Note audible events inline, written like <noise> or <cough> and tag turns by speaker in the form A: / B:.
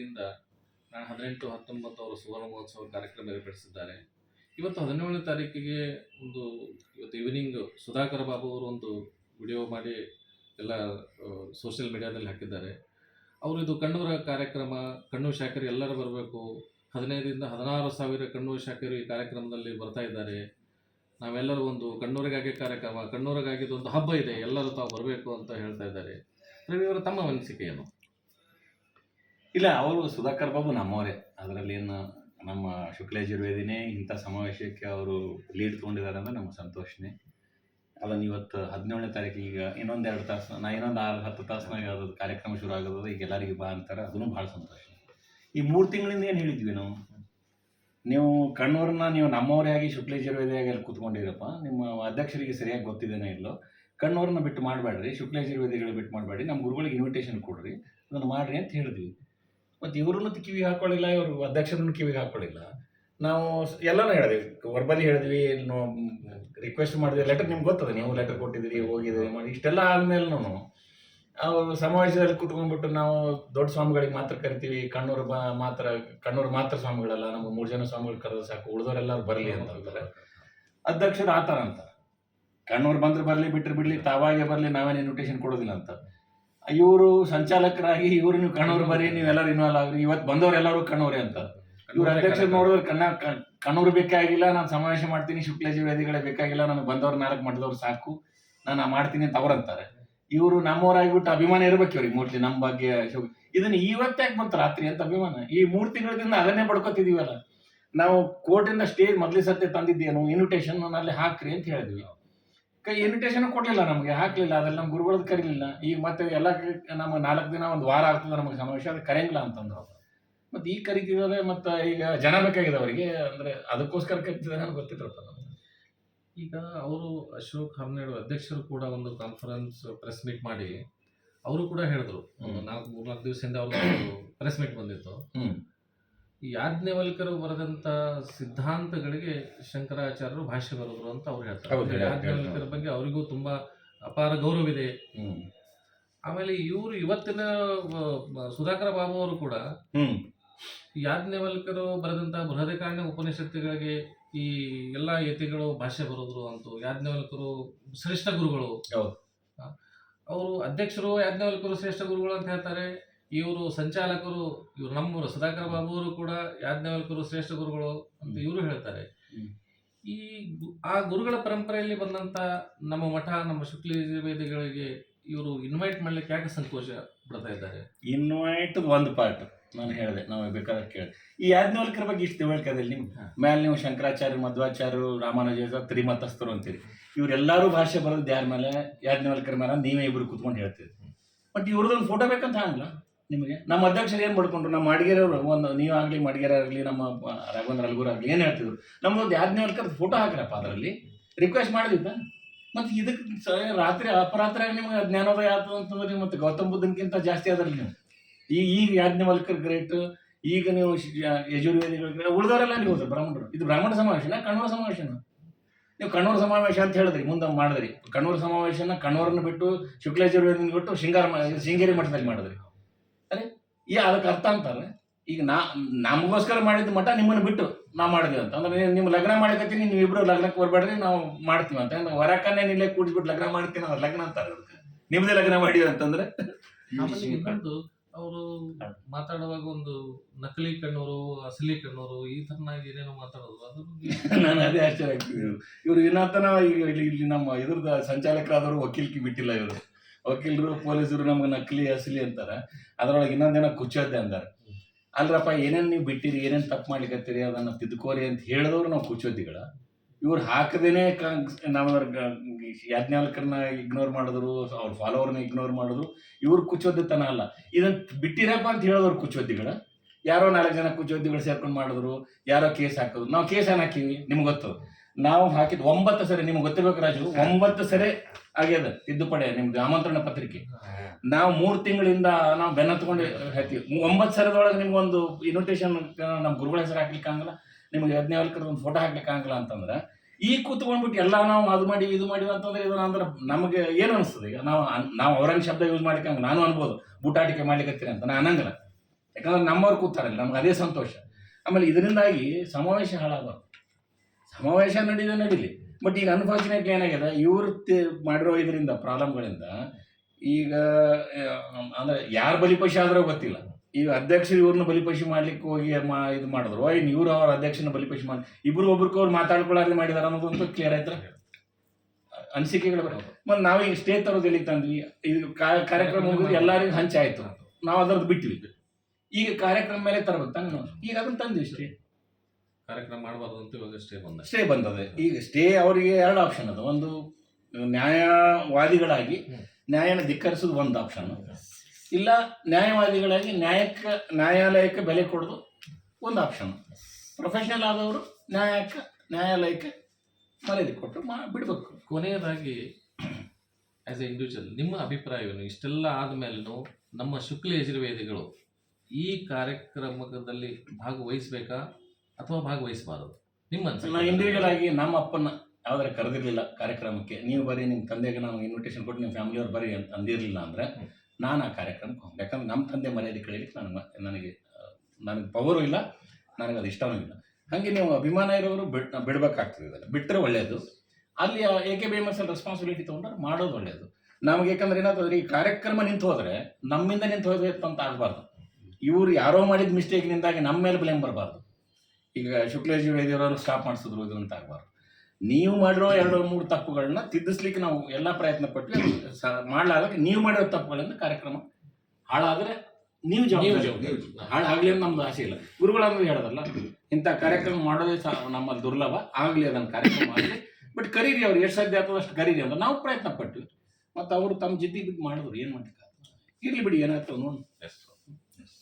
A: ವತಿಯಿಂದ ನಾನು ಹದಿನೆಂಟು ಹತ್ತೊಂಬತ್ತು ಅವರ ಸುವರ್ಣ ಮಹೋತ್ಸವ ಕಾರ್ಯಕ್ರಮ ಏರ್ಪಡಿಸಿದ್ದಾರೆ. ಇವತ್ತು ಹದಿನೇಳನೇ ತಾರೀಕಿಗೆ ಒಂದು ಇವತ್ತು ಈವ್ನಿಂಗ್ ಸುಧಾಕರ್ ಬಾಬು ಅವರು ಒಂದು ವಿಡಿಯೋ ಮಾಡಿ ಎಲ್ಲ ಸೋಷಿಯಲ್ ಮೀಡಿಯಾದಲ್ಲಿ ಹಾಕಿದ್ದಾರೆ. ಅವರು ಇದು ಕಣ್ಣೂರ ಕಾರ್ಯಕ್ರಮ, ಕಣ್ಣು ಶಾಖರಿ ಎಲ್ಲರೂ ಬರಬೇಕು. ಹದಿನೈದರಿಂದ ಹದಿನಾರು ಸಾವಿರ ಕಣ್ಣು ಶಾಖರು ಈ ಕಾರ್ಯಕ್ರಮದಲ್ಲಿ ಬರ್ತಾ ಇದ್ದಾರೆ. ನಾವೆಲ್ಲರೂ ಒಂದು ಕಣ್ಣೂರಿಗಾಗಿ ಕಾರ್ಯಕ್ರಮ, ಕಣ್ಣೂರಿಗಾಗಿ ಒಂದು ಹಬ್ಬ ಇದೆ, ಎಲ್ಲರೂ ತಾವು ಬರಬೇಕು ಅಂತ ಹೇಳ್ತಾ ಇದ್ದಾರೆ. ರವಿ ಅವರ ತಮ್ಮ ಅನಿಸಿಕೆ ಏನು?
B: ಇಲ್ಲ, ಅವರು ಸುಧಾಕರ್ ಬಾಬು ನಮ್ಮವರೇ. ಅದರಲ್ಲಿ ಏನು, ನಮ್ಮ ಶುಕ್ಲಾಯಜುರ್ವೇದಿನೇ ಇಂಥ ಸಮಾವೇಶಕ್ಕೆ ಅವರು ಲೀಡ್ ತೊಗೊಂಡಿದ್ದಾರೆ ಅಂದರೆ ನಮ್ಗೆ ಸಂತೋಷನೇ. ಅಲ್ಲ ಇವತ್ತು ಹದಿನೇಳನೇ ತಾರೀಕು ಈಗ ಇನ್ನೊಂದು ಎರಡು ತಾಸು, ನಾ ಇನ್ನೊಂದು ಆರು, ಹತ್ತು ತಾಸಿನಾಗ ಅದು ಕಾರ್ಯಕ್ರಮ ಶುರು ಆಗೋದು ಈಗ ಎಲ್ಲರಿಗೂ ಬಾ ಅಂತಾರೆ ಅದನ್ನು ಭಾಳ ಸಂತೋಷ. ಈ ಮೂರು ತಿಂಗಳಿಂದ ಏನು ಹೇಳಿದ್ವಿ ನಾವು? ನೀವು ಕಣ್ಣೂರನ್ನ ನೀವು ನಮ್ಮವರೇ ಆಗಿ ಶುಕ್ಲೇಶ್ವರ್ವೇದಿಯಾಗಿ ಅಲ್ಲಿ ಕೂತ್ಕೊಂಡಿರಪ್ಪ, ನಿಮ್ಮ ಅಧ್ಯಕ್ಷರಿಗೆ ಸರಿಯಾಗಿ ಗೊತ್ತಿದ್ದೇನೆ ಇಲ್ಲೋ ಕಣ್ಣೂರನ್ನ ಬಿಟ್ಟು ಮಾಡಬೇಡ್ರಿ ಶುಕ್ಲೇಶ್ವರ್ವೇದಿಗಳು ಬಿಟ್ಟು ಮಾಡಬೇಡಿ ನಮ್ಮ ಗುರುಗಳಿಗೆ ಇನ್ವಿಟೇಷನ್ ಕೊಡ್ರಿ, ಅದನ್ನು ಮಾಡ್ರಿ ಅಂತ ಹೇಳಿದ್ವಿ. ಮತ್ತು ಇವ್ರನ್ನೂ ಕಿವಿಗೆ ಹಾಕೊಳ್ಳಿಲ್ಲ ಇವರು ಅಧ್ಯಕ್ಷರನ್ನು ಕಿವಿಗೆ ಹಾಕೊಳ್ಳಿಲ್ಲ ನಾವು ಎಲ್ಲನೂ ಹೇಳಿದ್ವಿ ವರ್ಬಲಿ ಹೇಳಿದ್ವಿ ರಿಕ್ವೆಸ್ಟ್ ಮಾಡಿದ್ವಿ ಲೆಟರ್ ನಿಮ್ಗೆ ಗೊತ್ತದ, ನೀವು ಲೆಟರ್ ಕೊಟ್ಟಿದ್ದೀರಿ, ಹೋಗಿದ್ದೀರಿ, ಮಾಡಿ, ಇಷ್ಟೆಲ್ಲ ಆದ್ಮೇಲೆ ಅವರು ಸಮಾವೇಶದಲ್ಲಿ ಕುತ್ಕೊಂಡ್ಬಿಟ್ಟು ನಾವು ದೊಡ್ಡ ಸ್ವಾಮಿಗಳಿಗೆ ಮಾತ್ರ ಕರಿತೀವಿ, ಕಣ್ಣೂರು ಬಾ, ಮಾತ್ರ, ಕಣ್ಣೂರು ಮಾತ್ರ ಸ್ವಾಮಿಗಳಲ್ಲ ನಮ್ಗೆ ಮೂರು ಜನ ಸ್ವಾಮಿಗಳು ಕರೆದ್ರೆ ಸಾಕು ಉಳಿದವರೆಲ್ಲರೂ ಬರಲಿ ಅಂತ ಅಂತಾರೆ. ಅಧ್ಯಕ್ಷರು ಆ ಅಂತ ಕಣ್ಣೂರು ಬಂದ್ರೆ ಬರಲಿ ಬಿಟ್ಟರೆ ಬಿಡಲಿ, ತಾವಾಗೆ ಬರಲಿ ನಾವೇನು ಇನ್ವಿಟೇಷನ್ ಕೊಡೋದಿಲ್ಲ ಅಂತ. ಇವರು ಸಂಚಾಲಕರಾಗಿ ಇವರು ನೀವು ಕಣ್ಣೂರು ಬರ್ರಿ ನೀವೆಲ್ಲರೂ ಇನ್ವಾಲ್ವ್ ಆಗ್ರಿ. ಇವತ್ತು ಬಂದವ್ರು ಎಲ್ಲರೂ ಕಣ್ಣೂರಿ ಅಂತ. ಇವ್ರ ಅಧ್ಯಕ್ಷರು ನೋಡಿದ್ರೆ ಕಣ್ಣ ಕಣ್ಣೂರು ಬೇಕಾಗಿಲ್ಲ ನಾನು ಸಮಾವೇಶ ಮಾಡ್ತೀನಿ ಶುಕ್ಲಾಜಿ ವೇದಿಗಳೇ ಬೇಕಾಗಿಲ್ಲ ನನಗೆ ಬಂದವ್ರು ನಾಲ್ಕು ಮಾಡಿದವ್ರು ಸಾಕು ನಾನು ಮಾಡ್ತೀನಿ ಅಂತ ಅವ್ರಂತಾರೆ ಇವರು ನಮ್ಮವರಾಗಿಬಿಟ್ಟು ಅಭಿಮಾನ ಇರ್ಬೇಕು ಇವ್ರಿಗೆ ಮೂರ್ತಿ ನಮ್ಮ ಬಗ್ಗೆ ಇದನ್ನ ಇವತ್ತು ಯಾಕೆ ಬಂತು ರಾತ್ರಿ ಅಂತ ಅಭಿಮಾನ? ಈ ಮೂರು ತಿಂಗಳಿಂದ ಅದನ್ನೇ ಪಡ್ಕೋತಿದೀವಲ್ಲ. ನಾವು ಕೋರ್ಟಿಂದ ಸ್ಟೇಜ್ ಮೊದಲೇ ಸತ್ಯ ತಂದಿದ್ದೇನು ಇನ್ವಿಟೇಷನ್ ಅಲ್ಲಿ ಹಾಕ್ರಿ ಅಂತ ಹೇಳಿದ್ವಿ. ಕೈ ಇನ್ವಿಟೇಷನ್ ಕೊಡ್ಲಿಲ್ಲ ನಮಗೆ ಹಾಕ್ಲಿಲ್ಲ ಅದ್ರಲ್ಲಿ ನಮ್ಮ ಗುರುಗಳದ್ದು ಕರೀಲಿಲ್ಲ ಈಗ ಮತ್ತೆ ಎಲ್ಲ ನಮ್ಮ ನಾಲ್ಕು ದಿನ ಒಂದು ವಾರ ಆಗ್ತದೆ ನಮಗೆ ಸಮಾವೇಶ ಅದು ಕರೆಯಂಗಿಲ್ಲ ಅಂತಂದ್ರು ಅವ್ರು. ಮತ್ತೆ ಈಗ ಕರಿತಿದ್ದಾರೆ ಮತ್ತೆ ಈಗ ಜನ ಬೇಕಾಗಿದೆ ಅವರಿಗೆ ಅಂದ್ರೆ ಅದಕ್ಕೋಸ್ಕರ ಕರಿತಿದ್ದಾರೆ ಅಂತ ಗೊತ್ತಿದ್ರಪ್ಪ ನಮ್ಗೆ
A: ಈಗ ಅವರು ಅಶೋಕ್ ಹನ್ನೆರಡು ಅಧ್ಯಕ್ಷರು ಕೂಡ ಒಂದು ಕಾನ್ಫರೆನ್ಸ್ ಪ್ರೆಸ್ ಮೀಟ್ ಮಾಡಿ ಅವರು ಕೂಡ ಹೇಳಿದ್ರು. ನಾಲ್ಕು ಮೂರ್ನಾಲ್ಕು ದಿವಸದಿಂದ ಅವರು ಪ್ರೆಸ್ ಮೀಟ್ ಬಂದಿತ್ತು ಈ ಯಾಜ್ಞವಲ್ಕರು ಬರೆದಂತ ಸಿದ್ಧಾಂತಗಳಿಗೆ ಶಂಕರಾಚಾರ್ಯರು ಭಾಷ್ಯ ಬರೆದ್ರು ಅಂತ ಅವ್ರು ಹೇಳ್ತಾರೆ. ಯಾಜ್ಞವಲ್ಕರ ಬಗ್ಗೆ ಅವರಿಗೂ ತುಂಬಾ ಅಪಾರ ಗೌರವ
B: ಇದೆ.
A: ಆಮೇಲೆ ಇವರು ಇವತ್ತಿನ ಸುಧಾಕರ ಬಾಬು ಅವರು ಕೂಡ ಯಾಜ್ಞವಲ್ಕರು ಬರೆದಂತ ಬೃಹದಕಾರಣ್ಯ ಉಪನಿಷತ್ತುಗಳಿಗೆ ಈ ಎಲ್ಲಾ ಯತಿಗಳು ಭಾಷೆ ಬರೋದ್ರು ಅಂತೂ ಯಾಜ್ಞವಲ್ಕರು ಶ್ರೇಷ್ಠ ಗುರುಗಳು. ಅವರು ಅಧ್ಯಕ್ಷರು ಯಾಜ್ಞವಲ್ಕರು ಶ್ರೇಷ್ಠ ಗುರುಗಳು ಅಂತ ಹೇಳ್ತಾರೆ. ಇವರು ಸಂಚಾಲಕರು ಇವರು ನಮ್ಮೂರು ಸುಧಾಕರ್ ಬಾಬು ಅವರು ಕೂಡ ಯಾಜ್ಞವಲ್ಕರು ಶ್ರೇಷ್ಠ ಗುರುಗಳು ಅಂತ ಇವರು ಹೇಳ್ತಾರೆ. ಈ ಆ ಗುರುಗಳ ಪರಂಪರೆಯಲ್ಲಿ ಬಂದಂತ ನಮ್ಮ ಮಠ ನಮ್ಮ ಶುಕ್ಲಿ ವೇದಿಗಳಿಗೆ ಇವರು ಇನ್ವೈಟ್ ಮಾಡ್ಲಿಕ್ಕೆ ಯಾಕೆ ಸಂತೋಷ ಪಡ್ತಾ ಇದ್ದಾರೆ?
B: ಇನ್ವೈಟ್ ಒಂದು ಪಾರ್ಟ್ ನಾನು ಹೇಳಿದೆ ನಾವು ಬೇಕಾದ್ರೆ ಕೇಳಿದೆ. ಈ ಯಾಜ್ಞವಲ್ಕರ ಬಗ್ಗೆ ಇಷ್ಟು ತಿಳ್ಕೊಳ್ಳೋದಿಲ್ಲ ನಿಮ್ಗೆ
A: ಹಾ.
B: ಮೇಲೆ ನೀವು ಶಂಕರಾಚಾರ್ಯ ಮಧ್ವಾಚಾರ್ಯರು ರಾಮಾನುಜ ತ್ರಿಮತಸ್ಥರು ಅಂತೀರಿ. ಇವರೆಲ್ಲರೂ ಭಾಷೆ ಬರೋದು ಯಾರ ಮೇಲೆ ಯಾಜ್ಞವಲ್ಕರ ಮೇಲೆ ನೀವೇ ಇಬ್ರು ಕುತ್ಕೊಂಡು ಹೇಳ್ತೀರಿ. ಬಟ್ ಇವ್ರದ್ದೊಂದು ಫೋಟೋ ಬೇಕಂತ ಹಂಗಲ್ಲ ನಿಮಗೆ. ನಮ್ಮ ಅಧ್ಯಕ್ಷರು ಏನು ಮಾಡ್ಕೊಂಡ್ರು? ನಮ್ಮ ಅಡಿಗೆರವರು ಒಂದು ನೀವಾಗಲಿ ಮಡಿಗೆರಾಗಲಿ ನಮ್ಮ ರಾಘವೇಂದ್ರ ಅಲ್ಗೂರ್ ಆಗಲಿ ಏನು ಹೇಳ್ತಿದ್ರು? ನಮ್ಮದೊಂದು ಯಾಜ್ಞವಲ್ಕರ್ ಫೋಟೋ ಹಾಕ್ರಪ್ಪ ಅದರಲ್ಲಿ. ರಿಕ್ವೆಸ್ಟ್ ಮಾಡಿದ್ದ ಮತ್ತು ಇದಕ್ಕೆ ರಾತ್ರಿ ಅಪರಾತ್ರಿ ನಿಮ್ಗೆ ಜ್ಞಾನೋದಯ ಆಯ್ತು ಅಂತಂದ್ರೆ ಮತ್ತೆ ಗೌತಮ್ ಬುದ್ಧನ್ಗಿಂತ ಜಾಸ್ತಿ ಅದರಲ್ಲಿ ನೀವು. ಈ ಈಗ ಯಾಜ್ಞವಲ್ಕರ್ ಗ್ರೇಟ್ ಈಗ ನೀವು ಯಜುರ್ವೇದಿಗಳು ಗ್ರೇಟ್ ಉಳಿದವರೆಲ್ಲ ನೀವು ಹೋದ್ರು ಬ್ರಾಹ್ಮಣರು. ಇದು ಬ್ರಾಹ್ಮಣ ಸಮಾವೇಶನ, ಕಣ್ಣೂರ ಸಮಾವೇಶನ? ನೀವು ಕಣ್ಣೂರ ಸಮಾವೇಶ ಅಂತ ಹೇಳಿದ್ರಿ, ಮುಂದೆ ಮಾಡಿದ್ರಿ. ಕಣ್ಣೂರ ಸಮಾವೇಶನ ಕಣ್ಣೂರನ್ನು ಬಿಟ್ಟು ಶುಕ್ಲಾಯಜುರ್ವೇದಿನ ಬಿಟ್ಟು ಶೃಂಗಾರ ಶೃಂಗೇರಿ ಮಠದಲ್ಲಿ ಮಾಡಿದ್ರಿ. ಅರೆ ಈ ಅದಕ್ಕೆ ಅರ್ಥ ಅಂತಾರೆ ಈಗ ನಾ ನಮಗೋಸ್ಕರ ಮಾಡಿದ ಮಠ ನಿಮ್ಮನ್ನು ಬಿಟ್ಟು ನಾ ಮಾಡಿದ್ವಿ ಅಂತ. ಅಂದ್ರೆ ನಿಮ್ಮ ಲಗ್ನ ಮಾಡ್ಕತ್ತೀನಿ ನೀವು ಇಬ್ರು ಲಗ್ನಕ್ಕೆ ಬರಬೇಡ್ರಿ ನಾವು ಮಾಡ್ತೀವಿ ಅಂತ. ಅಂದ್ರೆ ವರಕನ್ನೇ ನಿಲ್ಲೇ ಕೂಡಿಸ್ಬಿಟ್ಟು ಲಗ್ನ ಮಾಡ್ತೀನಿ ಅವ್ರು ಲಗ್ನ ಅಂತಾರೆ ಅದಕ್ಕೆ. ನಿಮ್ದೇ ಲಗ್ನ ಮಾಡಿವಿ ಅಂತಂದ್ರೆ?
A: ಅವರು ಮಾತಾಡುವಾಗ ಒಂದು ನಕಲಿ ಕಣ್ಣೂರು ಅಸಲಿ ಕಣ್ಣೂರು ಈ ತರನಾಗಿ ಏನೇನೋ ಮಾತಾಡೋದು ಅದ್ರ ಬಗ್ಗೆ <laughs>
B: ನಾನು ಅದೇ ಆಶ್ಚರ್ಯ ಆಗ್ತಿದೆ ಇವರು ಏನಾತನ ಈಗ ಇಲ್ಲಿ ಇಲ್ಲಿ ನಮ್ಮ ಇದ್ರದ ಸಂಚಾಲಕರಾದವರು ವಕೀಲ್ಕಿ ಬಿಟ್ಟಿಲ್ಲ ಇವರು. ವಕೀಲರು, ಪೊಲೀಸರು ನಮ್ಗೆ ನಕಲಿ ಅಸಲಿ ಅಂತಾರೆ. ಅದರೊಳಗೆ ಇನ್ನೊಂದೇನೋ ಕುಚ್ಚೋದೆ ಅಂತಾರೆ ಅಲ್ರಪ್ಪ, ಏನೇನು ನೀವು ಬಿಟ್ಟಿರಿ, ಏನೇನು ತಪ್ಪು ಮಾಡ್ಲಿಕತ್ತೀರಿ, ಅದನ್ನು ತಿದ್ಕೋರಿ ಅಂತ ಹೇಳಿದವರು ನಾವು ಕುಚ್ಚೋದಿಗಳ ಇವ್ರು ಹಾಕದೇನೆ ನಾವು ಯಾಜ್ಞಾಲ್ಕರನ್ನ ಇಗ್ನೋರ್ ಮಾಡಿದ್ರು, ಅವ್ರ ಫಾಲೋವರ್ನ ಇಗ್ನೋರ್ ಮಾಡಿದ್ರು. ಇವ್ರು ಕುಚ್ಚೋದಿತನ ಅಲ್ಲ. ಇದನ್ನ ಬಿಟ್ಟಿರಪ್ಪ ಅಂತ ಹೇಳಿದವ್ರು ಕುಚ್ಚೋದಿಗಳ ಯಾರೋ ನಾಲ್ಕು ಜನ ಕುಚ್ಚೋದಿಗಳು ಸೇರ್ಕೊಂಡು ಮಾಡಿದ್ರು, ಯಾರೋ ಕೇಸ್ ಹಾಕೋದು ನಾವು ಕೇಸ್ ಏನು ಹಾಕೀವಿ? ನಿಮ್ಗೆ ಗೊತ್ತು. ನಾವು ಹಾಕಿದ ಒಂಬತ್ತು ಸರಿ, ನಿಮ್ಗೆ ಗೊತ್ತಿರ್ಬೇಕು ರಾಜು, ಒಂಬತ್ತು ಸರಿ ಆಗ್ಯದ ತಿದ್ದುಪಡಿ, ನಿಮ್ದು ಆಮಂತ್ರಣ ಪತ್ರಿಕೆ. ನಾವು ಮೂರ್ ತಿಂಗಳಿಂದ ನಾವು ಬೆನ್ನತ್ಕೊಂಡು ಹೇಳ್ತೀವಿ ಒಂಬತ್ತು ಸರದೊಳಗೆ ನಿಮ್ಗೊಂದು ಇನ್ವಿಟೇಷನ್ ನಮ್ಮ ಗುರುಗಳ ಹೆಸರು ಹಾಕ್ಲಿಕ್ಕೆ ಆಗಲ್ಲ, ನಿಮ್ಗೆ ಒಂದು ಫೋಟೋ ಹಾಕ್ಲಿಕ್ಕೆ ಆಗಲ್ಲ ಅಂತಂದ್ರೆ, ಈ ಕೂತ್ಕೊಂಡ್ಬಿಟ್ಟು ಎಲ್ಲ ನಾವು ಅದು ಮಾಡಿ ಇದು ಮಾಡಿ ಅಂತಂದ್ರೆ ಇದು ಅಂದ್ರೆ ನಮಗೆ ಏನು ಅನಿಸ್ತದೆ? ಈಗ ನಾವು ನಾವು ಅವರಂಗ್ ಶಬ್ದ ಯೂಸ್ ಮಾಡ್ಲಿಕ್ಕೆ ನಾನು ಅನ್ಬೋದು, ಬೂಟಾಟಿಕೆ ಮಾಡ್ಲಿಕ್ಕೆ ಅಂತ, ನಾನು ಅನ್ನಂಗಿಲ್ಲ ಯಾಕಂದ್ರೆ ನಮ್ಮವ್ರು ಕೂತಾರಲ್ಲ, ನಮ್ಗೆ ಅದೇ ಸಂತೋಷ. ಆಮೇಲೆ ಇದರಿಂದಾಗಿ ಸಮಾವೇಶ ಹಾಳಾಗಬಾರ್ದು ಸಮಾವೇಶ ನಡೀದ ನಡೀಲಿ. ಬಟ್ ಈಗ ಅನ್ಫಾರ್ಚುನೇಟ್ಲಿ ಏನಾಗಿದೆ, ಇವ್ರು ಮಾಡಿರೋ ಇದರಿಂದ ಪ್ರಾಬ್ಲಮ್ಗಳಿಂದ ಈಗ ಅಂದ್ರೆ ಯಾರು ಬಲಿಪಶಿ ಆದ್ರೂ ಗೊತ್ತಿಲ್ಲ. ಈಗ ಅಧ್ಯಕ್ಷರು ಇವ್ರನ್ನ ಬಲಿಪಶಿ ಮಾಡ್ಲಿಕ್ಕೆ ಹೋಗಿ ಮಾ, ಇದು ಮಾಡಿದ್ರು. ಇನ್ನು ಇವರು ಅವ್ರ ಅಧ್ಯಕ್ಷನ ಬಲಿಪಶಿ ಮಾಡಿ, ಇಬ್ರು ಒಬ್ರಿಗೊಬ್ರು ಮಾತಾಡ್ಕೊಳ್ಳಾರ್ದೆ ಮಾಡಿದಾರ ಅನ್ನೋದಂತೂ ಕ್ಲಿಯರ್ ಆಯ್ತು ಅನಿಸಿಕೆಗಳು ಮತ್ತು ನಾವೀಗ ಸ್ಟೇ ತರೋದು ಎಲ್ಲಿಗೆ ತಂದ್ವಿ? ಇದು ಕಾರ್ಯಕ್ರಮ ಮುಗಿದು ಎಲ್ಲರಿಗೂ ಹಂಚಾಯಿತು. ನಾವು ಅದರದ್ದು ಬಿಟ್ವಿ. ಈಗ ಕಾರ್ಯಕ್ರಮ ಮೇಲೆ ತರಬೇಕು, ತಂಗ ಈಗ ಅದನ್ನ ತಂದ್ವಿ ಸ್ಟೇ
A: ಕಾರ್ಯಕ್ರಮ ಮಾಡಬಾರ್ದು ಅಂತ ಇವಾಗ ಸ್ಟೇ ಬಂದ.
B: ಸ್ಟೇ ಬಂದದೆ ಈಗ ಸ್ಟೇ ಅವರಿಗೆ ಎರಡು ಆಪ್ಷನ್ ಅದು. ಒಂದು ನ್ಯಾಯವಾದಿಗಳಾಗಿ. ನ್ಯಾಯನ ಧಿಕ್ಕರಿಸೋದು ಒಂದು ಆಪ್ಷನ್ ಇಲ್ಲ ನ್ಯಾಯವಾದಿಗಳಾಗಿ ನ್ಯಾಯಕ್ಕೆ ನ್ಯಾಯಾಲಯಕ್ಕೆ ಬೆಲೆ ಕೊಡೋದು ಒಂದು ಆಪ್ಷನ್ ಪ್ರೊಫೆಷನಲ್ ಆದವರು ನ್ಯಾಯಕ್ಕೆ ನ್ಯಾಯಾಲಯಕ್ಕೆ ಮರ್ಯಾದೆ ಕೊಟ್ಟು ಮಾ ಬಿಡಬೇಕು.
A: ಕೊನೆಯದಾಗಿ ಆ್ಯಸ್ ಎ ಇಂಡಿವಿಜುವಲ್ ನಿಮ್ಮ ಅಭಿಪ್ರಾಯವೇನು ಇಷ್ಟೆಲ್ಲ ಆದಮೇಲೂ ನಮ್ಮ ಶುಕ್ಲ ಯಜುರ್ವೇದಿಗಳು ಈ ಕಾರ್ಯಕ್ರಮದಲ್ಲಿ ಭಾಗವಹಿಸಬೇಕಾ? ಅಥವಾ ಭಾಗವಹಿಸಬಾರದು. ನಿಮ್ಮ
B: ಇಂಡಿವಿಜುವಲ್ ಆಗಿ ನಮ್ಮ ಅಪ್ಪನ ಯಾವ್ದಾರ ಕರೆದಿರಲಿಲ್ಲ ಕಾರ್ಯಕ್ರಮಕ್ಕೆ ನೀವು ಬರೀ ನಿಮ್ಮ ತಂದೆಗೆ ನಾವು ಇನ್ವಿಟೇಷನ್ ಕೊಟ್ಟು ನಿಮ್ಮ ಫ್ಯಾಮಿಲಿಯವ್ರು ಬರೀ ಅಂತ ಅಂದಿರಲಿಲ್ಲ ಅಂದರೆ ನಾನು ಆ ಕಾರ್ಯಕ್ರಮಕ್ಕೆ ಹೋಗ್ಬೇಕು. ಯಾಕಂದ್ರೆ ನಮ್ಮ ತಂದೆ ಮರ್ಯಾದೆ ಕಳೀಲಿಕ್ಕೆ ನನಗೆ ನನಗೆ ನನಗೆ ಪವರು ಇಲ್ಲ ನನಗೆ ಅದು ಇಷ್ಟವೂ ಇಲ್ಲ. ಹಾಗೆ ನೀವು ಅಭಿಮಾನ ಇರೋರು ಬಿಡ್ ಬಿಡಬೇಕಾಗ್ತದೆ ಇದನ್ನು ಬಿಟ್ಟರೆ ಒಳ್ಳೆಯದು ಅಲ್ಲಿ A K B M S L responsibility ತೊಗೊಂಡ್ರೆ ಮಾಡೋದು ಒಳ್ಳೆಯದು ನಮಗೆ ಯಾಕಂದ್ರೆ ಏನಾಗ್ತದೆ ಈ ಕಾರ್ಯಕ್ರಮ ನಿಂತು ಹೋದರೆ ನಮ್ಮಿಂದ ನಿಂತು ಹೋಗಬೇಕು ಅಂತ ಆಗಬಾರ್ದು. ಇವರು ಯಾರೋ ಮಾಡಿದ ಮಿಸ್ಟೇಕ್ನಿಂದಾಗಿ ನಮ್ಮ ಮೇಲೆ ಬ್ಲೇಮ್ ಬರಬಾರ್ದು. ಈಗ ಶುಕ್ಲೇಶ್ ವೈದ್ಯರವರು ಸ್ಟಾಪ್ ಮಾಡಿಸಿದ್ರು ಇದು ಅಂತ ಆಗಬಾರ್ದು. ನೀವು ಮಾಡಿರೋ ಎರಡು ಮೂರು ತಪ್ಪುಗಳನ್ನ ತಿದ್ದಿಸ್ಲಿಕ್ಕೆ ನಾವು ಎಲ್ಲ ಪ್ರಯತ್ನ ಪಟ್ವಿ ಮಾಡ್ಲಾರ್ದಾಗ ನೀವು ಮಾಡಿರೋ ತಪ್ಪುಗಳಿಂದ ಕಾರ್ಯಕ್ರಮ ಹಾಳಾದ್ರೆ ನೀವು. ಹಾಳಾಗ್ಲಿ ಅಂತ ನಮ್ದು ಆಸೆ ಇಲ್ಲ. ಗುರುಗಳಂದ್ರೆ ಹೇಳೋದಲ್ಲ ಇಂಥ ಕಾರ್ಯಕ್ರಮ ಮಾಡೋದೇ ನಮ್ಮ ನಮ್ಮಲ್ಲಿ ದುರ್ಲಭ ಆಗಲಿ ಅದನ್ನ ಕಾರ್ಯಕ್ರಮ ಆಗಲಿ. ಬಟ್ ಕರೀರಿ ಅವ್ರು ಎಷ್ಟು ಸಾಧ್ಯ ಆಗ್ತದೆ ಅಷ್ಟು ಕರೀರಿ ಅಂತ ನಾವು ಪ್ರಯತ್ನ ಪಟ್ವಿ. ಮತ್ತು ಅವರು ತಮ್ಮ ಜಿದ್ದಿ ಬಿದ್ದು ಮಾಡಿದ್ರು ಏನು ಮಾಡ್ಲಿಕ್ಕೆ ಇರ್ಲಿ ಬಿಡಿ ಏನಾಗ್ತದೆ ನೋಡಿ.